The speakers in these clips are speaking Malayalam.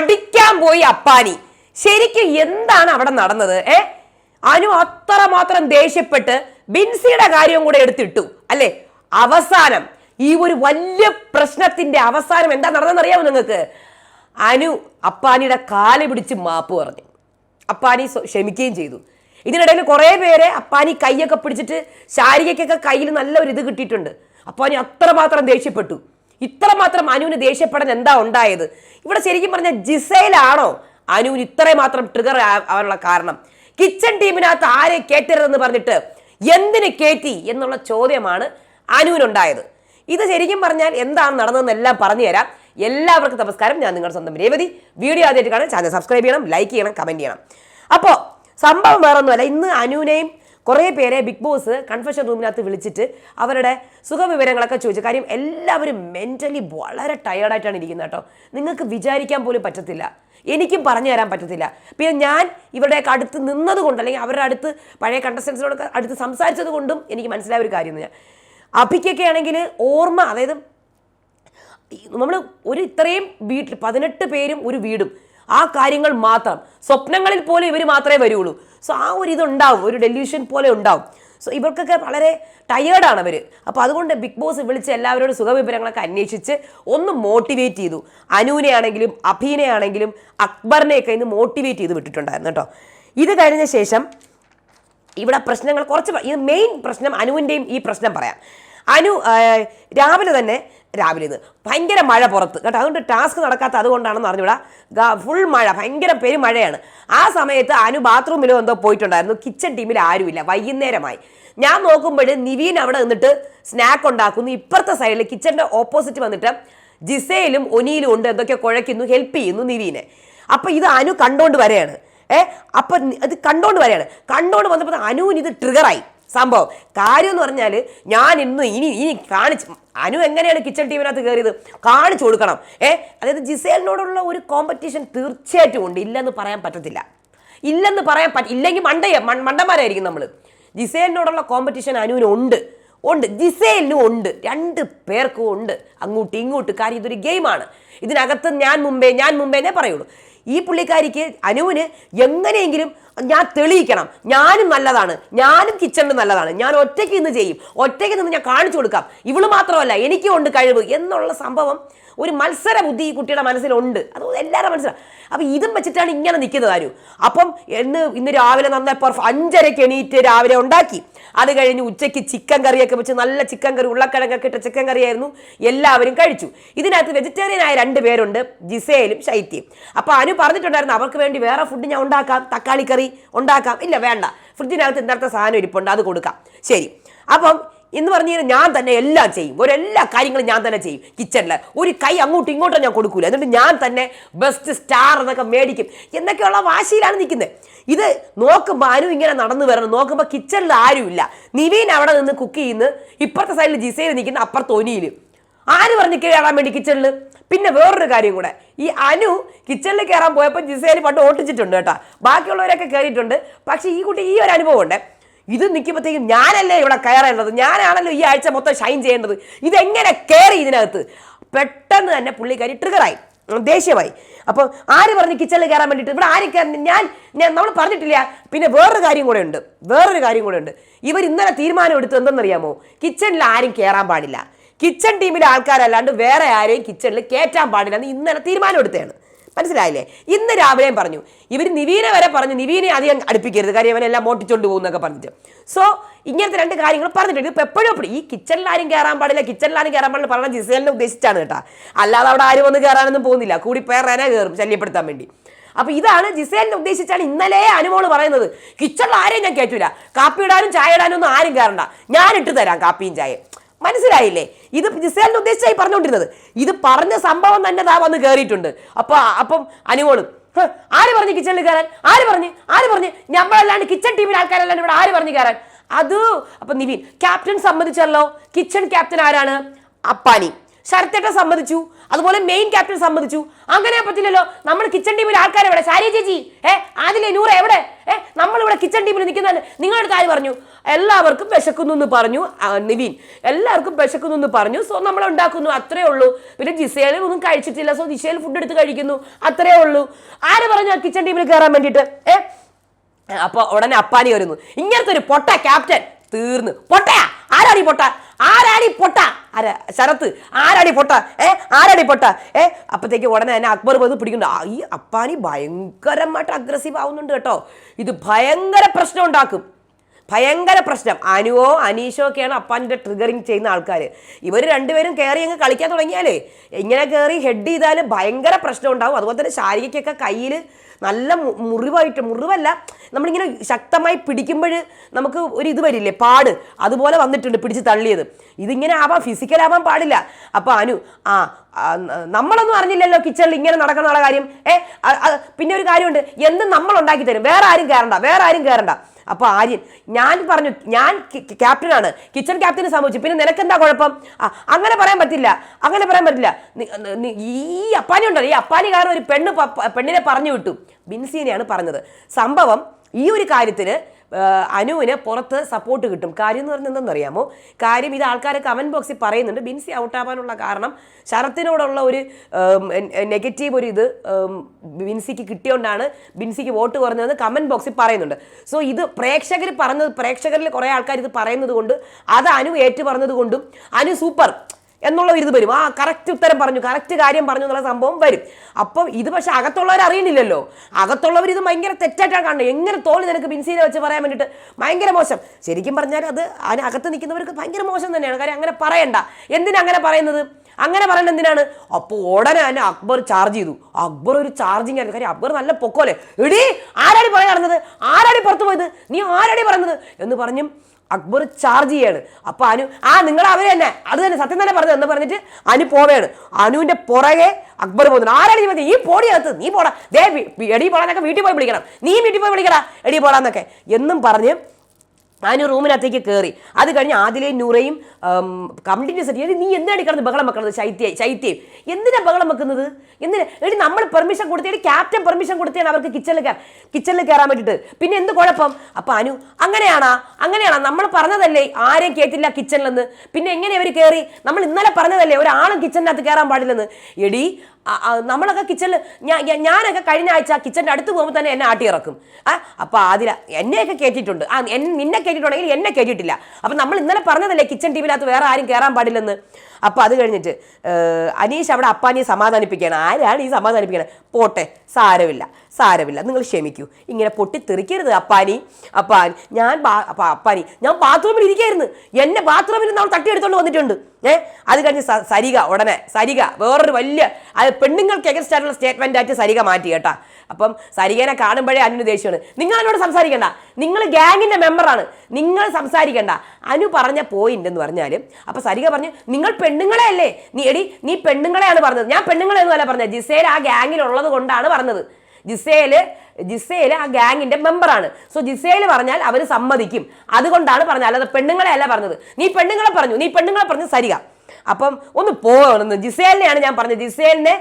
അടിക്കാൻ പോയി അപ്പാനി. ശരിക്കും എന്താണ് അവിടെ നടന്നത് ഏ? അനു അത്രമാത്രം ദേഷ്യപ്പെട്ട് ബിൻസിയുടെ കാര്യവും കൂടെ എടുത്തിട്ടു അല്ലെ? അവസാനം ഈ ഒരു വലിയ പ്രശ്നത്തിന്റെ അവസാനം എന്താ നടന്നതെന്ന് അറിയാമോ നിങ്ങൾക്ക്? അനു അപ്പാനിയുടെ കാൽ പിടിച്ച് മാപ്പ് പറഞ്ഞു. അപ്പാനി ക്ഷമിക്കുകയും ചെയ്തു. ഇതിനിടയിൽ കുറേ പേരെ അപ്പാനി കൈയൊക്കെ പിടിച്ചിട്ട് ശാരികയ്ക്കൊക്കെ കയ്യിൽ നല്ലൊരു ഇത് കിട്ടിയിട്ടുണ്ട്. അപ്പാനി അത്രമാത്രം ദേഷ്യപ്പെട്ടു. ഇത്രമാത്രം അനുവിന് ദേഷ്യപ്പെടാൻ എന്താ ഉണ്ടായത്? ഇവിടെ ശരിക്കും പറഞ്ഞ ജിസയിലാണോ അനുവിന് ഇത്രമാത്രം ട്രിഗർ ആവാനുള്ള കാരണം? കിച്ചൺ ടീമിനകത്ത് ആരെ കേറ്റരുതെന്ന് പറഞ്ഞിട്ട് എന്തിന് കയറ്റി എന്നുള്ള ചോദ്യമാണ് അനുവിനുണ്ടായത്. ഇത് ശരിക്കും പറഞ്ഞാൽ എന്താണ് നടന്നതെന്നെല്ലാം പറഞ്ഞു തരാം. എല്ലാവർക്കും നമസ്കാരം. ഞാൻ നിങ്ങളുടെ സ്വന്തം രേവതി. വീഡിയോ ആദ്യമായിട്ട് കാണാൻ ചാനൽ സബ്സ്ക്രൈബ് ചെയ്യണം ലൈക്ക് ചെയ്യണം കമന്റ് ചെയ്യണം. അപ്പോൾ സംഭവം വേറൊന്നുമല്ല. ഇന്ന് അനുവിനെയും കുറേ പേരെ ബിഗ് ബോസ് കൺഫെഷൻ റൂമിനകത്ത് വിളിച്ചിട്ട് അവരുടെ സുഖവിവരങ്ങളൊക്കെ ചോദിച്ചു. കാര്യം എല്ലാവരും മെന്റലി വളരെ ടയേർഡായിട്ടാണ് ഇരിക്കുന്നത് കേട്ടോ. നിങ്ങൾക്ക് വിചാരിക്കാൻ പോലും പറ്റത്തില്ല. എനിക്കും പറഞ്ഞു തരാൻ പറ്റത്തില്ല. പിന്നെ ഞാൻ ഇവരുടെ അടുത്ത് നിന്നത് കൊണ്ട് അല്ലെങ്കിൽ അവരുടെ അടുത്ത് പഴയ കണ്ടസ്റ്റൻസിനോടൊക്കെ അടുത്ത് സംസാരിച്ചത് കൊണ്ടും എനിക്ക് മനസ്സിലായ ഒരു കാര്യം ഞാൻ അഭിക്കൊക്കെ ആണെങ്കിൽ ഓർമ്മ അതായത് നമ്മൾ ഒരു ഇത്രയും വീട്ടിൽ പതിനെട്ട് പേരും ഒരു വീടും. ആ കാര്യങ്ങൾ മാത്രം. സ്വപ്നങ്ങളിൽ പോലും ഇവർ മാത്രമേ വരുള്ളൂ. സോ ആ ഒരു ഇതുണ്ടാവും. ഒരു ഡെല്യൂഷൻ പോലെ ഉണ്ടാവും. സോ ഇവർക്കൊക്കെ വളരെ ടയേർഡാണ് അവർ അപ്പോൾ അതുകൊണ്ട് ബിഗ് ബോസ് വിളിച്ച് എല്ലാവരോടും സുഖവിവരങ്ങളൊക്കെ അന്വേഷിച്ച് ഒന്ന് മോട്ടിവേറ്റ് ചെയ്തു. അനുവിനെ ആണെങ്കിലും അഭീനെ ആണെങ്കിലും അക്ബറിനെയൊക്കെ ഇന്ന് മോട്ടിവേറ്റ് ചെയ്ത് വിട്ടിട്ടുണ്ടായിരുന്നു കേട്ടോ. ഇത് കഴിഞ്ഞ ശേഷം ഇവിടെ പ്രശ്നങ്ങൾ കുറച്ച് ഇത് മെയിൻ പ്രശ്നം അനുവിന്റെയും ഈ പ്രശ്നം പറയാം. അനു രാവിലെ തന്നെ രാവിലെ ഇത് ഭയങ്കര മഴ പുറത്ത്. കേട്ടോ അതുകൊണ്ട് ടാസ്ക് നടക്കാത്ത അതുകൊണ്ടാണെന്ന് അറിഞ്ഞൂടാ. ഫുൾ മഴ ഭയങ്കര പെരുമഴയാണ്. ആ സമയത്ത് അനു ബാത്റൂമിലോ എന്തോ പോയിട്ടുണ്ടായിരുന്നു. കിച്ചൺ ടീമിൽ ആരുമില്ല. വൈകുന്നേരമായി. ഞാൻ നോക്കുമ്പോൾ നിവീൻ അവിടെ നിന്നിട്ട് സ്നാക്ക് ഉണ്ടാക്കുന്നു. ഇപ്പുറത്തെ സൈഡിൽ കിച്ചന്റെ ഓപ്പോസിറ്റ് വന്നിട്ട് ജിസയിലും ഒനിയിലും ഉണ്ട് എന്തൊക്കെ കുഴക്കുന്നു ഹെൽപ്പ് ചെയ്യുന്നു നിവീനെ. അപ്പോൾ ഇത് അനു കണ്ടോണ്ട് വരെയാണ്. ഏ അപ്പം ഇത് കണ്ടോണ്ട് വരെയാണ്. കണ്ടോണ്ട് വന്നപ്പോൾ അനുവിന് ഇത് ട്രിഗറായി സംഭവം. കാര്യം എന്ന് പറഞ്ഞാൽ ഞാൻ ഇന്ന് ഇനി ഇനി കാണിച്ച് അനു എങ്ങനെയാണ് കിച്ചൺ ടീമിനകത്ത് കയറിയത് കാണിച്ചു കൊടുക്കണം. ഏ? അതായത് ജിസേലിനോടുള്ള ഒരു കോമ്പറ്റീഷൻ തീർച്ചയായിട്ടും ഉണ്ട്. ഇല്ലെന്ന് പറയാൻ പറ്റത്തില്ല. ഇല്ലെന്ന് പറയാൻ പറ്റ ഇല്ലെങ്കിൽ മണ്ടയ മണ്ടന്മാരായിരിക്കും നമ്മൾ ജിസേലിനോടുള്ള കോമ്പറ്റീഷൻ അനുവിന് ഉണ്ട്. ഉണ്ട്. ജിസേലിനും ഉണ്ട്. രണ്ട് പേർക്കും ഉണ്ട്. അങ്ങോട്ട് ഇങ്ങോട്ട്. കാര്യം ഇതൊരു ഗെയിമാണ് ഇതിനകത്ത് ഞാൻ മുമ്പേ ഞാൻ മുമ്പേ എന്നേ പറയുള്ളൂ. ഈ പുള്ളിക്കാരിക്ക് അനുവിന് എങ്ങനെയെങ്കിലും ഞാൻ തെളിയിക്കണം. ഞാനും നല്ലതാണ്. ഞാനും കിച്ചണിൽ നല്ലതാണ്. ഞാൻ ഒറ്റയ്ക്ക് ഇന്ന് ചെയ്യും. ഒറ്റയ്ക്ക് നിന്ന് ഞാൻ കാണിച്ചു കൊടുക്കാം. ഇവൾ മാത്രമല്ല എനിക്കും ഉണ്ട് കഴിവ് എന്നുള്ള സംഭവം ഒരു മത്സര ബുദ്ധി ഈ കുട്ടിയുടെ മനസ്സിലുണ്ട്. അത് എല്ലാവരുടെ മനസ്സിലാണ് അപ്പം ഇതും വെച്ചിട്ടാണ് ഇങ്ങനെ നിൽക്കുന്നത് ആരും. അപ്പം എന്ന് ഇന്ന് രാവിലെ നന്നായി പെർഫ് അഞ്ചരയ്ക്ക് എണീറ്റ് രാവിലെ ഉണ്ടാക്കി. അത് കഴിഞ്ഞ് ഉച്ചയ്ക്ക് ചിക്കൻ കറിയൊക്കെ വെച്ച് നല്ല ചിക്കൻ കറി ഉള്ളക്കിഴങ്ങൊക്കെ ഇട്ട ചിക്കൻ കറിയായിരുന്നു. എല്ലാവരും കഴിച്ചു. ഇതിനകത്ത് വെജിറ്റേറിയൻ ആയ രണ്ട് പേരുണ്ട് ജിസയിലും ശൈത്യയും അപ്പോൾ അനു പറഞ്ഞിട്ടുണ്ടായിരുന്നു അവർക്ക് വേണ്ടി വേറെ ഫുഡ് ഞാൻ ഉണ്ടാക്കാം തക്കാളി കറി ഉണ്ടാക്കാം. ഇല്ല വേണ്ട. ഫ്രിഡ്ജിനകത്ത് ഇന്നത്തെ സാധനം ഇരിപ്പുണ്ട് അത് കൊടുക്കാം. ശരി. അപ്പം എന്ന് പറഞ്ഞു കഴിഞ്ഞാൽ ഞാൻ തന്നെ എല്ലാം ചെയ്യും. ഒരു എല്ലാ കാര്യങ്ങളും ഞാൻ തന്നെ ചെയ്യും കിച്ചണിൽ ഒരു കൈ അങ്ങോട്ടും ഇങ്ങോട്ടും ഞാൻ കൊടുക്കൂല. എന്നിട്ട് ഞാൻ തന്നെ ബെസ്റ്റ് സ്റ്റാർ എന്നൊക്കെ മേടിക്കും. എന്നൊക്കെയുള്ള വാശിയിലാണ് നിൽക്കുന്നത് ഇത് നോക്കുമ്പോൾ അനു ഇങ്ങനെ നടന്നു വരണം. നോക്കുമ്പോൾ കിച്ചണിൽ ആരുമില്ല. നിവീൻ അവിടെ നിന്ന് കുക്ക് ചെയ്യുന്നു. ഇപ്പുറത്തെ സൈഡിൽ ജിസയിൽ നിൽക്കുന്ന. അപ്പുറത്തെ ഒനിയിൽ ആര് പറഞ്ഞ് കയറാൻ വേണ്ടി കിച്ചണിൽ പിന്നെ വേറൊരു കാര്യം കൂടെ. ഈ അനു കിച്ചണിൽ കയറാൻ പോയപ്പോൾ ജിസേലി പണ്ട് ഓട്ടിച്ചിട്ടുണ്ട് കേട്ടോ. ബാക്കിയുള്ളവരൊക്കെ കയറിയിട്ടുണ്ട് പക്ഷേ ഈ കുട്ടി ഈ ഒരു അനുഭവം ഉണ്ട്. ഇത് നിൽക്കുമ്പോഴത്തേക്കും ഞാനല്ലേ ഇവിടെ കയറേണ്ടത്? ഞാനാണല്ലോ ഈ ആഴ്ച മൊത്തം ഷൈൻ ചെയ്യേണ്ടത്. ഇതെങ്ങനെ കയറി ഇതിനകത്ത്? പെട്ടെന്ന് തന്നെ പുള്ളിക്കാരി ട്രിഗറായി ദേഷ്യമായി. അപ്പോൾ ആര് പറഞ്ഞ് കിച്ചണിൽ കയറാൻ വേണ്ടിയിട്ട്? ഇവിടെ ആര് ഞാൻ ഞാൻ നമ്മൾ പറഞ്ഞിട്ടില്ല. പിന്നെ വേറൊരു കാര്യം കൂടെ ഉണ്ട്. വേറൊരു കാര്യം കൂടെ ഉണ്ട്. ഇവർ ഇന്നലെ തീരുമാനം എടുത്തു എന്തെന്നറിയാമോ? കിച്ചണിൽ ആരും കയറാൻ പാടില്ല. കിച്ചൺ ടീമിലെ ആൾക്കാരല്ലാണ്ട് വേറെ ആരെയും കിച്ചണിൽ കയറ്റാൻ പാടില്ല എന്ന് ഇന്നലെ തീരുമാനം എടുത്തതാണ്. മനസ്സിലായില്ലേ? ഇന്ന് രാവിലെയും പറഞ്ഞു. ഇവർ നിവീനെ വരെ പറഞ്ഞു നിവീനെ അധികം അടുപ്പിക്കരുത്. കാര്യം അവനെല്ലാം മോട്ടിച്ചോണ്ട് പോകുന്നൊക്കെ പറഞ്ഞിട്ട്. സോ ഇങ്ങനത്തെ രണ്ട് കാര്യങ്ങൾ പറഞ്ഞിട്ടുണ്ട്. ഇപ്പോൾ എപ്പോഴും എപ്പോഴും ഈ കിച്ചണിൽ ആരും കയറാൻ പാടില്ല കിച്ചണിൽ ആരും കയറാൻ പാടില്ല പറഞ്ഞ ജിസേലിനെ ഉദ്ദേശിച്ചാണ് കേട്ടാ. അല്ലാതെ അവിടെ ആരും വന്ന് കയറാനൊന്നും പോകുന്നില്ല. കൂടി പേറേനെ കയറും ശല്യപ്പെടുത്താൻ വേണ്ടി. അപ്പോൾ ഇതാണ് ജിസേലിനെ ഉദ്ദേശിച്ചാണ് ഇന്നലെ അനുമോൾ പറയുന്നത്. കിച്ചണിൽ ആരെയും ഞാൻ കയറ്റൂല കാപ്പി ഇടാനും ചായ ഇടാനും ഒന്നും ആരും കയറണ്ട ഞാൻ ഇട്ട് തരാം കാപ്പിയും ചായയും. മനസ്സിലായില്ലേ? ഇത് ജിസേലിനെ ഉദ്ദേശിച്ചായി പറഞ്ഞുകൊണ്ടിരുന്നത്. ഇത് പറഞ്ഞ സംഭവം തന്നെ താ വന്ന് കയറിയിട്ടുണ്ട് അപ്പൊ അപ്പം അനുമോളും ആര് പറഞ്ഞു കിച്ചണിൽ കയറാൻ ആര് പറഞ്ഞു? ആര് പറഞ്ഞു? നമ്മളല്ലാണ്ട് കിച്ചൺ ടീമിലെ ആൾക്കാരല്ലാണ്ട് ഇവിടെ ആര് പറഞ്ഞു കയറാൻ അത് അപ്പൊ നിവിൻ ക്യാപ്റ്റൻ സമ്മതിച്ചല്ലോ. കിച്ചൺ ക്യാപ്റ്റൻ ആരാണ്? അപ്പാനി. ശരത്തേട്ട സമ്മതിച്ചു. അതുപോലെ മെയിൻ ക്യാപ്റ്റൻ സമ്മതിച്ചു. അങ്ങനെ പറ്റില്ലല്ലോ നമ്മൾ കിച്ചൺ ടീമിൽ ആൾക്കാർ എവിടെ? ശാരി ചേച്ചി ഏ ആദിലെ നൂറ് എവിടെ? ഏ നമ്മളിവിടെ കിച്ചൺ ടീമിൽ നിൽക്കുന്നതല്ലേ? നിങ്ങളുടെ കാര്യം പറഞ്ഞു? എല്ലാവർക്കും വിശക്കുന്നു എന്ന് പറഞ്ഞു നിവിൻ. എല്ലാവർക്കും വിശക്കുന്നു എന്ന് പറഞ്ഞു. സോ നമ്മൾ ഉണ്ടാക്കുന്നു അത്രേ ഉള്ളൂ. പിന്നെ ജിസയിൽ ഒന്നും കഴിച്ചിട്ടില്ല. സോ ജിസേൽ ഫുഡ് എടുത്ത് കഴിക്കുന്നു അത്രേ ഉള്ളൂ. ആര് പറഞ്ഞു കിച്ചൺ ടീമിൽ കയറാൻ വേണ്ടിയിട്ട്? ഏ അപ്പൊ ഉടനെ അപ്പാനി വരുന്നു. ഇങ്ങനത്തെ ഒരു പൊട്ട ക്യാപ്റ്റൻ തീർന്ന്. പൊട്ടയാ? ആരാണ് ഈ പൊട്ട? ആരാടി പൊട്ട? ആരാ ശരത്ത് ആരാടി പൊട്ട? ഏ ആരാടി പൊട്ട? ഏ അപ്പത്തേക്ക് ഉടനെ തന്നെ അക്ബർ വന്ന് പിടിക്കുന്നു ആ, ഈ അപ്പാനി ഭയങ്കരമായിട്ട് അഗ്രസീവ് ആവുന്നുണ്ട് കേട്ടോ. ഇത് ഭയങ്കര പ്രശ്നം ഉണ്ടാക്കും. ഭയങ്കര പ്രശ്നം. അനുവോ അനീഷോ ഒക്കെയാണ് അപ്പാന്റെ ട്രിഗറിങ് ചെയ്യുന്ന ആൾക്കാർ ഇവർ രണ്ടുപേരും കയറി അങ്ങ് കളിക്കാൻ തുടങ്ങിയാലേ ഇങ്ങനെ കയറി ഹെഡ് ചെയ്താൽ ഭയങ്കര പ്രശ്നം ഉണ്ടാവും. അതുപോലെ തന്നെ ശാരികയ്ക്കൊക്കെ കയ്യിൽ നല്ല മുറിവായിട്ട് മുറിവല്ല നമ്മളിങ്ങനെ ശക്തമായി പിടിക്കുമ്പോൾ നമുക്ക് ഒരു ഇത് വരില്ലേ പാട്. അതുപോലെ വന്നിട്ടുണ്ട് പിടിച്ച് തള്ളിയത്. ഇതിങ്ങനെ ആവാം ഫിസിക്കലാവാൻ പാടില്ല. അപ്പോൾ അനു ആ നമ്മളൊന്നും അറിഞ്ഞില്ലല്ലോ കിച്ചണിൽ ഇങ്ങനെ നടക്കണ കാര്യം. ഏ പിന്നെ ഒരു കാര്യമുണ്ട് എന്ത് നമ്മൾ ഉണ്ടാക്കി തരും? വേറെ ആരും കയറണ്ട വേറെ ആരും കയറണ്ട അപ്പൊ ആര്യൻ ഞാൻ പറഞ്ഞു ഞാൻ ക്യാപ്റ്റനാണ് കിച്ചൺ ക്യാപ്റ്റന് സംഭവിച്ചു. പിന്നെ നിനക്കെന്താ കുഴപ്പം? അങ്ങനെ പറയാൻ പറ്റില്ല അങ്ങനെ പറയാൻ പറ്റില്ല. ഈ അപ്പാനി ഉണ്ടല്ലോ ഈ അപ്പാനി കാരണം ഒരു പെണ്ണ് പെണ്ണിനെ പറഞ്ഞു വിട്ടു. ബിൻസീനെയാണ് പറഞ്ഞത്. സംഭവം ഈ ഒരു കാര്യത്തിന് അനുവിന് പുറത്ത് സപ്പോർട്ട് കിട്ടും. കാര്യം എന്ന് പറഞ്ഞാൽ എന്തെന്നറിയാമോ കാര്യം ഇത് ആൾക്കാർ കമന്റ് ബോക്സിൽ പറയുന്നുണ്ട്. ബിൻസി ഔട്ടാവാനുള്ള കാരണം ശരത്തിനോടുള്ള ഒരു നെഗറ്റീവ് ഒരു ഇത് ബിൻസിക്ക് കിട്ടിയോണ്ടാണ് ബിൻസിക്ക് വോട്ട് കുറഞ്ഞതെന്ന് കമന്റ് ബോക്സിൽ പറയുന്നുണ്ട്. സോ ഇത് പ്രേക്ഷകർ പറഞ്ഞത് പ്രേക്ഷകരിൽ കുറേ ആൾക്കാർ ഇത് പറയുന്നത് കൊണ്ട് അത് അനു ഏറ്റു പറഞ്ഞത് കൊണ്ടും അനു സൂപ്പർ എന്നുള്ള ഒരു ഇത് വരും. ആ കറക്റ്റ് ഉത്തരം പറഞ്ഞു കറക്റ്റ് കാര്യം പറഞ്ഞു എന്നുള്ള സംഭവം വരും. അപ്പം ഇത് പക്ഷെ അകത്തുള്ളവർ അറിയണില്ലല്ലോ അകത്തുള്ളവർ ഇത് ഭയങ്കര തെറ്റായിട്ടാണ് കാണുന്നത്. എങ്ങനെ തോന്നി നിനക്ക് പിൻസീനെ വെച്ച് പറയാൻ വേണ്ടിയിട്ട്? ഭയങ്കര മോശം. ശരിക്കും പറഞ്ഞാൽ അത് അതിനകത്ത് നിൽക്കുന്നവർക്ക് ഭയങ്കര മോശം തന്നെയാണ്. കാര്യം അങ്ങനെ പറയണ്ട. എന്തിനാ അങ്ങനെ പറയുന്നത്? അങ്ങനെ പറയുന്നത് എന്തിനാണ്? അപ്പോൾ ഉടനെ തന്നെ അക്ബർ ചാർജ് ചെയ്തു. അക്ബർ ഒരു ചാർജിങ് ആയിരുന്നു. കാര്യം അക്ബർ നല്ല പൊക്കോലെ. എടീ ആരാടി പറയാൻ ആരാടി പുറത്തു പോയത്? നീ ആരാടി പറയുന്നത്? എന്ന് പറഞ്ഞും അക്ബർ ചാർജ് ചെയ്യാണ്. അപ്പൊ അനു ആ നിങ്ങൾ അവർ തന്നെ. അത് തന്നെ സത്യം തന്നെ പറഞ്ഞു എന്ന് പറഞ്ഞിട്ട് അനു പോവുകയാണ്. അനുവിന്റെ പുറകെ അക്ബർ പോകുന്നു ആരാണ് നീ ഈ പോടിയകത്ത് നീ പോടാ. ദേ എടി പോടാന്നൊക്കെ വീട്ടിൽ പോയി വിളിക്കണം. നീ വീട്ടിൽ പോയി വിളിക്കടാ. എടി പോടാന്നൊക്കെ എന്നും പറഞ്ഞ് അനു റൂമിനകത്തേക്ക് കയറി അത് കഴിഞ്ഞ് ആദിലെയും നൂറയും കംപ്ലീറ്റ് സെറ്റ് നീ എന്തിനാണ് കിടന്ന് ബഹളം വെക്കുന്നത് ശൈത്യ ശൈത്യം. എന്തിനാ ബഹളം വെക്കുന്നത്? എന്തിനാ? എടി നമ്മൾ പെർമിഷൻ കൊടുത്തേടി ക്യാപ്റ്റൻ പെർമിഷൻ കൊടുത്തേണ് അവർക്ക് കിച്ചണിൽ കിച്ചണിൽ കയറാൻ വേണ്ടിയിട്ട് പിന്നെ എന്ത് കുഴപ്പം? അപ്പം അനു അങ്ങനെയാണാ അങ്ങനെയാണോ. നമ്മൾ പറഞ്ഞതല്ലേ ആരെയും കേട്ടില്ല കിച്ചണിലെന്ന് പിന്നെ എങ്ങനെ അവർ കയറി നമ്മൾ ഇന്നലെ പറഞ്ഞതല്ലേ ഒരാളും കിച്ചണിനകത്ത് കയറാൻ പാടില്ലെന്ന്. എടി നമ്മളൊക്കെ കിച്ചണിൽ ഞാനൊക്കെ കഴിഞ്ഞ ആഴ്ച കിച്ചന്റെ അടുത്ത് പോകുമ്പോൾ തന്നെ എന്നെ ആട്ടി ഇറക്കും. ആ അപ്പൊ അതിൽ എന്നെയൊക്കെ കയറ്റിയിട്ടുണ്ട് ആ നിന്നെ കയറ്റിയിട്ടുണ്ടെങ്കിൽ എന്നെ കയറ്റിയിട്ടില്ല അപ്പൊ നമ്മൾ ഇന്നലെ പറഞ്ഞതല്ലേ കിച്ചൺ ടീമിനകത്ത് വേറെ ആരും കയറാൻ പാടില്ലെന്ന്? അപ്പൊ അത് കഴിഞ്ഞിട്ട് അനീഷ് അവിടെ അപ്പാനിയെ സമാധാനിപ്പിക്കുകയാണ്. ആരാണ് ഈ സമാധാനിപ്പിക്കണം? പോട്ടെ സാരമില്ല സാരമില്ല നിങ്ങൾ ക്ഷമിക്കൂ. ഇങ്ങനെ പൊട്ടിത്തെറിക്കരുത് അപ്പാനി. അപ്പാൻ ഞാൻ അപ്പാനി ഞാൻ ബാത്റൂമിൽ ഇരിക്കായിരുന്നു. എന്നെ ബാത്റൂമിൽ നിന്ന് അവൾ തട്ടിയെടുത്തോണ്ട് വന്നിട്ടുണ്ട്. ഏ അത് കഴിഞ്ഞ് സരിക ഉടനെ സരിക വേറൊരു വലിയ അത് പെണ്ണുങ്ങൾക്ക് എഗൻസ്റ്റ് ആയിട്ടുള്ള സ്റ്റേറ്റ്മെന്റ് ആയിട്ട് സരിക മാറ്റി കേട്ടാ. അപ്പം സരികനെ കാണുമ്പോഴേ അനു ദേഷ്യമാണ് നിങ്ങൾ എന്നോട് സംസാരിക്കണ്ട. നിങ്ങൾ ഗ്യാങ്ങിന്റെ മെമ്പറാണ്. നിങ്ങൾ സംസാരിക്കണ്ട. അനു പറഞ്ഞ പോയിന്റ് എന്ന് പറഞ്ഞാൽ അപ്പോൾ സരിക പറഞ്ഞു നിങ്ങൾ പെണ്ണുങ്ങളെ അല്ലേ നീ എടി നീ പെണ്ണുങ്ങളെയാണ് പറഞ്ഞത്. ഞാൻ പെണ്ണുങ്ങളെ എന്നല്ല പറഞ്ഞത്. ജിസേൽ ആ ഗ്യാങ്ങിൽ ഉള്ളത് കൊണ്ടാണ് പറഞ്ഞത്. ജിസേൽ ജിസേൽ ആ ഗ്യാങ്ങിന്റെ മെമ്പറാണ്. സോ ജിസേൽ പറഞ്ഞാൽ അവർ സമ്മതിക്കും. അതുകൊണ്ടാണ് പറഞ്ഞത്. അല്ലാതെ പെണ്ണുങ്ങളെ അല്ല പറഞ്ഞത്. നീ പെണ്ണുങ്ങളെ പറഞ്ഞു. നീ പെണ്ണുങ്ങളെ പറഞ്ഞു സരിക. അപ്പം ഒന്ന് പോകണമെന്ന് ജിസേലിനെയാണ് ഞാൻ പറഞ്ഞത്. ജിസേലിനെ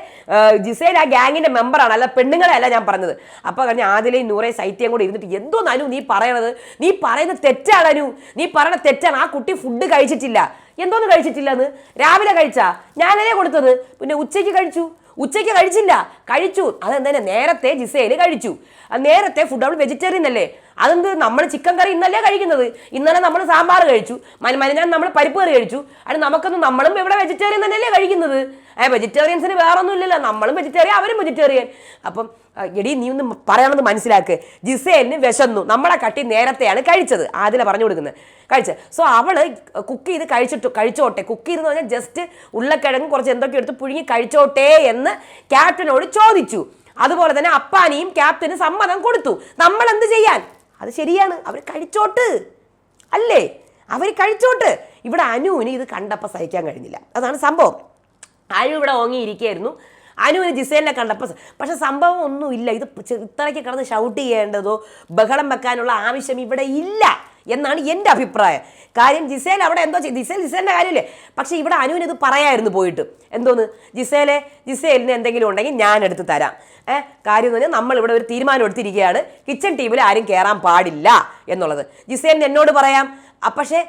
ജിസേൽ ആ ഗ്യാങ്ങിന്റെ മെമ്പറാണ് അല്ല പെണ്ണുങ്ങളെ അല്ല ഞാൻ പറഞ്ഞത്. അപ്പൊ കഴിഞ്ഞ ആദിലെയും നൂറെ സൈത്യം കൂടെ ഇരുന്നിട്ട് എന്തോന്ന് അനു നീ പറയണത്? നീ പറയുന്നത് തെറ്റാണ് അനു. നീ പറയണ തെറ്റാണ്. ആ കുട്ടി ഫുഡ് കഴിച്ചിട്ടില്ല. എന്തോന്ന് കഴിച്ചിട്ടില്ല എന്ന് രാവിലെ കഴിച്ചാ? ഞാനല്ലേ കൊടുത്തത്? പിന്നെ ഉച്ചയ്ക്ക് കഴിച്ചു? ഉച്ചയ്ക്ക് കഴിച്ചില്ല. കഴിച്ചു. അതെന്താ നേരത്തെ ജിസേൽ കഴിച്ചു. നേരത്തെ ഫുഡ് അവൾ വെജിറ്റേറിയൻ അല്ലേ? അതെന്ത്? നമ്മൾ ചിക്കൻ കറി ഇന്നല്ലേ കഴിക്കുന്നത്. ഇന്നലെ നമ്മൾ സാമ്പാർ കഴിച്ചു. മനമനഞ്ഞാൽ നമ്മൾ പരിപ്പ് കറി കഴിച്ചു. അത് നമുക്കൊന്നും നമ്മളും ഇവിടെ വെജിറ്റേറിയൻ തന്നെയല്ലേ കഴിക്കുന്നത്? വെജിറ്റേറിയൻസിന് വേറൊന്നും ഇല്ലല്ലോ. നമ്മളും വെജിറ്റേറിയൻ അവരും വെജിറ്റേറിയൻ അപ്പം എടീ നീ ഒന്ന് പറയണമെന്ന് മനസ്സിലാക്ക്. ജിസേലിന് വിശന്നു. നമ്മളെ കട്ടി നേരത്തെയാണ് കഴിച്ചത്. ആദില പറഞ്ഞു കൊടുക്കുന്നത്. കഴിച്ചത് സോ അവൾ കുക്ക് ചെയ്ത് കഴിച്ചിട്ട് കഴിച്ചോട്ടെ. കുക്ക് ചെയ്തെന്ന് പറഞ്ഞാൽ ജസ്റ്റ് ഉള്ളക്കിഴങ്ങ് കുറച്ച് എന്തൊക്കെ എടുത്ത് പുഴുങ്ങി കഴിച്ചോട്ടെ എന്ന് ക്യാപ്റ്റനോട് ചോദിച്ചു. അതുപോലെ തന്നെ അപ്പാനിയും ക്യാപ്റ്റന് സമ്മതം കൊടുത്തു. നമ്മൾ എന്ത് ചെയ്യാൻ? അത് ശരിയാണ്. അവർ കഴിച്ചോട്ട്. അല്ലേ? അവർ കഴിച്ചോട്ട്. ഇവിടെ അനുവിന് ഇത് കണ്ടപ്പോൾ സഹിക്കാൻ കഴിഞ്ഞില്ല. അതാണ് സംഭവം. അനു ഇവിടെ ഓങ്ങിയിരിക്കുകയായിരുന്നു. അനുവിന് ജിസേലിനെ കണ്ടപ്പോൾ പക്ഷെ സംഭവം ഒന്നുമില്ല ഇത് ഇത്രയ്ക്ക് കിടന്ന് ഷൗട്ട് ചെയ്യേണ്ടതോ ബഹളം വെക്കാനുള്ള ആവശ്യം ഇവിടെ ഇല്ല എന്നാണ് എന്റെ അഭിപ്രായം. കാര്യം ജിസേൽ അവിടെ എന്തോ ചെയ്തു ജിസേൽ ജിസേലിന്റെ കാര്യമില്ലേ? പക്ഷേ ഇവിടെ അനുവിന് ഇത് പറയായിരുന്നു പോയിട്ട്. എന്തോന്ന്? ജിസേലെ ജിസേലിന് എന്തെങ്കിലും ഉണ്ടെങ്കിൽ ഞാൻ എടുത്ത് തരാം. ഏഹ് കാര്യം എന്ന് പറഞ്ഞാൽ നമ്മൾ ഇവിടെ ഒരു തീരുമാനം എടുത്തിരിക്കുകയാണ്. കിച്ചൺ ടീമിൽ ആരും കയറാൻ പാടില്ല എന്നുള്ളത്. ജിസേലിന് എന്നോട് പറയാം. പക്ഷേ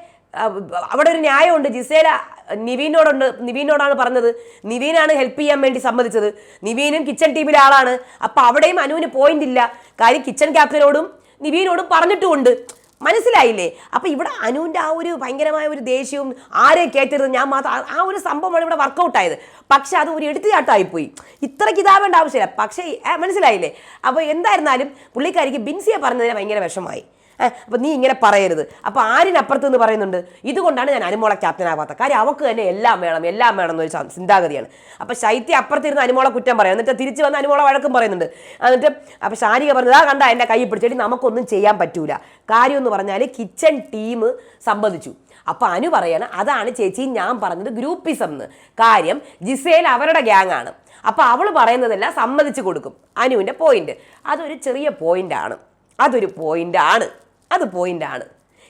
അവിടെ ഒരു ന്യായമുണ്ട്. ജിസേല നിവീനോടുണ്ട് നിവീനോടാണ് പറഞ്ഞത്. നിവീനാണ് ഹെൽപ്പ് ചെയ്യാൻ വേണ്ടി സമ്മതിച്ചത്. നിവീനും കിച്ചൺ ടീമിലെ ആളാണ്. അപ്പോൾ അവിടെയും അനുവിന് പോയിന്റ് ഇല്ല. കാര്യം കിച്ചൺ ക്യാപ്റ്റനോടും നിവീനോടും പറഞ്ഞിട്ടുമുണ്ട്. മനസ്സിലായില്ലേ? അപ്പൊ ഇവിടെ അനുവിന്റെ ആ ഒരു ഭയങ്കരമായ ഒരു ദേഷ്യവും ആരെ കയറ്റരുത് ഞാൻ മാത്രം ആ- ഒരു സംഭവമാണ് ഇവിടെ വർക്കൗട്ട് ആയത്. പക്ഷെ അത് ഒരു എടുത്തുചാട്ടമായിപ്പോയി ഇത്രയ്ക്ക് ഇതാവേണ്ട ആവശ്യമില്ല. പക്ഷേ മനസ്സിലായില്ലേ? അപ്പോൾ എന്തായിരുന്നാലും പുള്ളിക്കാരിക്ക് ബിൻസിയെ പറഞ്ഞതിന് ഭയങ്കര വിഷമായി അപ്പൊ നീ ഇങ്ങനെ പറയരുത്. അപ്പോൾ ആരിനപ്പുറത്ത് എന്ന് പറയുന്നുണ്ട്? ഇതുകൊണ്ടാണ് ഞാൻ അനുമോളെ ക്യാപ്റ്റൻ ആവാത്ത കാര്യം അവക്ക് തന്നെ എല്ലാം വേണം എല്ലാം വേണം എന്നൊരു ചിന്താഗതിയാണ്. അപ്പൊ ശൈത്യ അപ്പുറത്തിരുന്ന് അനുമോളെ കുറ്റം പറയാം. എന്നിട്ട് തിരിച്ച് വന്ന് അനുമോളെ വഴക്കും പറയുന്നുണ്ട്. എന്നിട്ട് അപ്പോൾ ശാരിക പറഞ്ഞത് ആ കണ്ട എന്റെ കൈ പിടിച്ചിട്ട് നമുക്കൊന്നും ചെയ്യാൻ പറ്റൂല. കാര്യം എന്ന് പറഞ്ഞാൽ കിച്ചൺ ടീം സംബന്ധിച്ചു. അപ്പോൾ അനു പറയാണ് അതാണ് ചേച്ചി ഞാൻ പറഞ്ഞത് ഗ്രൂപ്പിസം എന്ന് കാര്യം ജിസേൽ അവരുടെ ഗ്യാങ് ആണ്. അപ്പോൾ അവൾ പറയുന്നതെല്ലാം സമ്മതിച്ചു കൊടുക്കും. അനുവിന്റെ പോയിന്റ് അതൊരു ചെറിയ പോയിന്റ് ആണ്. അതൊരു പോയിന്റ് ആണ്. അത് പോയിന്റാണ്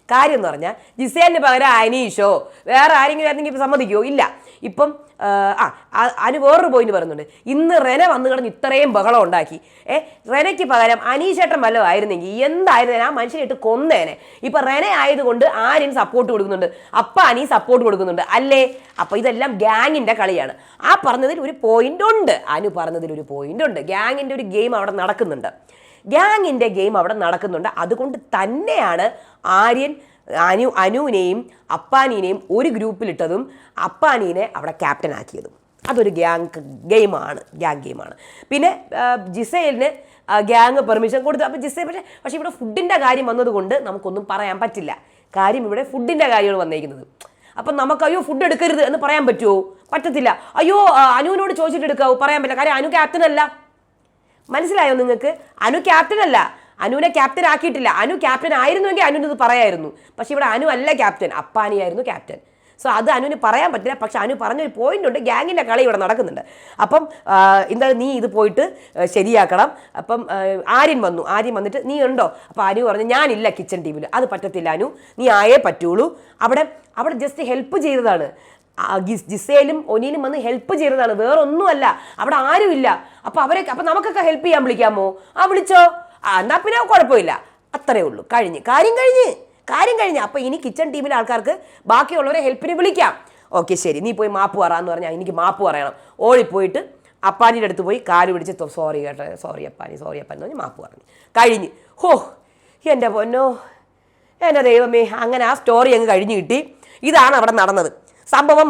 കാര്യം എന്ന് പറഞ്ഞാൽ ജിസേലിന് പകരം അനീഷോ വേറെ ആരെങ്കിലും ആയിരുന്നെങ്കിൽ ഇപ്പം സമ്മതിക്കുമോ ഇല്ല. ഇപ്പം ആ, അനു വേറൊരു പോയിന്റ് പറയുന്നുണ്ട്. ഇന്ന് റെന വന്നു കിടന്ന് ഇത്രയും ബഹളം ഉണ്ടാക്കി. ഏ റെനയ്ക്ക് പകരം അനീഷേട്ടൻ വല്ലതും ആയിരുന്നെങ്കിൽ എന്തായിരുന്നു ആ മനുഷ്യനിട്ട് കൊന്നേനെ? ഇപ്പൊ റെന ആയതുകൊണ്ട് ആരും സപ്പോർട്ട് കൊടുക്കുന്നുണ്ട്. അപ്പ അനീ സപ്പോർട്ട് കൊടുക്കുന്നുണ്ട്. അല്ലേ? അപ്പൊ ഇതെല്ലാം ഗ്യാങ്ങിന്റെ കളിയാണ്. ആ പറഞ്ഞതിൽ ഒരു പോയിന്റ് ഉണ്ട്. അനു പറഞ്ഞതിൽ ഒരു പോയിന്റ് ഉണ്ട്. ഗ്യാങ്ങിന്റെ ഒരു ഗെയിം അവിടെ നടക്കുന്നുണ്ട്. ഗ്യാങ്ങിന്റെ ഗെയിം അവിടെ നടക്കുന്നുണ്ട്. അതുകൊണ്ട് തന്നെയാണ് ആര്യൻ അനു അനുവിനെയും അപ്പാനീനെയും ഒരു ഗ്രൂപ്പിലിട്ടതും അപ്പാനീനെ അവിടെ ക്യാപ്റ്റൻ ആക്കിയതും. അതൊരു ഗ്യാങ് ഗെയിമാണ് ഗ്യാങ് ഗെയിമാണ്. പിന്നെ ജിസൈലിന് ഗ്യാങ് പെർമിഷൻ കൊടുത്തു. അപ്പോൾ ജിസേൽ പക്ഷേ പക്ഷേ ഇവിടെ ഫുഡിന്റെ കാര്യം വന്നതുകൊണ്ട് നമുക്കൊന്നും പറയാൻ പറ്റില്ല. കാര്യം ഇവിടെ ഫുഡിന്റെ കാര്യമാണ് വന്നേക്കുന്നത്. അപ്പം നമുക്ക് അയ്യോ ഫുഡ് എടുക്കരുത് എന്ന് പറയാൻ പറ്റുമോ പറ്റത്തില്ല. അയ്യോ അനുവിനോട് ചോദിച്ചിട്ട് എടുക്കാവോ. പറയാൻ പറ്റില്ല. കാര്യം അനു ക്യാപ്റ്റൻ അല്ല. മനസ്സിലായോ നിങ്ങൾക്ക്? അനു ക്യാപ്റ്റൻ അല്ല. അനുവിനെ ക്യാപ്റ്റൻ ആക്കിയിട്ടില്ല. അനു ക്യാപ്റ്റൻ ആയിരുന്നുവെങ്കിൽ അനുവിന് ഇത് പറയായിരുന്നു. പക്ഷേ ഇവിടെ അനു അല്ല ക്യാപ്റ്റൻ അപ്പാനിയായിരുന്നു ക്യാപ്റ്റൻ സോ അത് അനുവിന് പറയാൻ പറ്റില്ല. പക്ഷെ അനു പറഞ്ഞൊരു പോയിന്റ് ഉണ്ട്. ഗ്യാങ്ങിന്റെ കളി ഇവിടെ നടക്കുന്നുണ്ട്. അപ്പം എന്തായാലും എന്താ നീ ഇത് പോയിട്ട് ശരിയാക്കണം. അപ്പം ആര്യൻ വന്നു. ആര്യൻ വന്നിട്ട് നീ ഉണ്ടോ? അപ്പോൾ അനു പറഞ്ഞു ഞാനില്ല കിച്ചൺ ടീമിൽ അത് പറ്റത്തില്ല അനു. നീ ആയേ പറ്റുള്ളൂ. അവിടെ അവിടെ ജസ്റ്റ് ഹെൽപ്പ് ചെയ്തതാണ്. ജിസേലും ഒനീനും വന്ന് ഹെൽപ്പ് ചെയ്യുന്നതാണ് വേറെ ഒന്നുമല്ല അവിടെ ആരുമില്ല. അപ്പൊ അവരെ അപ്പൊ നമുക്കൊക്കെ ഹെൽപ്പ് ചെയ്യാൻ വിളിക്കാമോ? ആ വിളിച്ചോ? എന്നാ പിന്നെ കുഴപ്പമില്ല. അത്രേ ഉള്ളൂ. കഴിഞ്ഞ്. കാര്യം കഴിഞ്ഞ്. കാര്യം കഴിഞ്ഞ്. അപ്പൊ ഇനി കിച്ചൺ ടീമിലെ ആൾക്കാർക്ക് ബാക്കിയുള്ളവരെ ഹെൽപ്പിന് വിളിക്കാം. ഓക്കെ ശരി. നീ പോയി മാപ്പ് പറയാന്ന് പറഞ്ഞാൽ എനിക്ക് മാപ്പ് പറയണം. ഓടിപ്പോയിട്ട് അപ്പാനിയുടെ അടുത്ത് പോയി കാൽ പിടിച്ച് സോറി കേട്ടോ. സോറി അപ്പാനി സോറി അപ്പാനി പറഞ്ഞ് മാപ്പ് പറഞ്ഞു. കഴിഞ്ഞ്. ഹോ എന്റെ പൊന്നോ. എന്റെ ദൈവമേ. അങ്ങനെ ആ സ്റ്റോറി അങ്ങ് കഴിഞ്ഞ് കിട്ടി. ഇതാണ് അവിടെ നടന്നത്. സംഭവം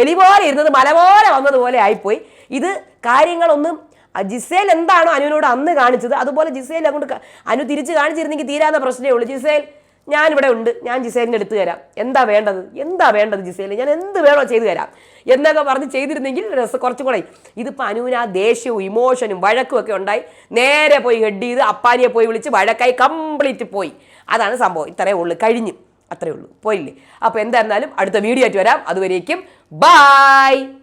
എലി പോലെ ഇരുന്നത് മല പോലെ വന്നതുപോലെ ആയിപ്പോയി. ഇത് കാര്യങ്ങളൊന്നും ജിസേൽ എന്താണോ അനുവിനോട് അന്ന് കാണിച്ചത് അതുപോലെ ജിസേൽ അങ്ങോട്ട് അനു തിരിച്ച് കാണിച്ചിരുന്നെങ്കിൽ തീരാന്ന പ്രശ്നമേ ഉള്ളൂ. ജിസേൽ ഞാൻ ഇവിടെ ഉണ്ട് ഞാൻ ജിസേലിന്റെ എടുത്തു തരാം. എന്താ വേണ്ടത്? എന്താ വേണ്ടത് ജിസേൽ? ഞാൻ എന്ത് വേണോ ചെയ്തു തരാം. എന്നൊക്കെ പറഞ്ഞ് ചെയ്തിരുന്നെങ്കിൽ രസം കുറച്ചും കൂടെ. ഇതിപ്പോൾ അനുവിന് ആ ദേഷ്യവും ഇമോഷനും വഴക്കും ഒക്കെ ഉണ്ടായി. നേരെ പോയി ഹെഡ് ചെയ്ത് അപ്പാനിയെ പോയി വിളിച്ച് വഴക്കായി കംപ്ലീറ്റ് പോയി. അതാണ് സംഭവം. ഇത്രയേ ഉള്ളൂ. കഴിഞ്ഞു. അത്രയേ ഉള്ളൂ. പോയില്ലേ? അപ്പോൾ എന്തായിരുന്നാലും അടുത്ത വീഡിയോ ആയിട്ട് വരാം. അതുവരേക്കും ബായ്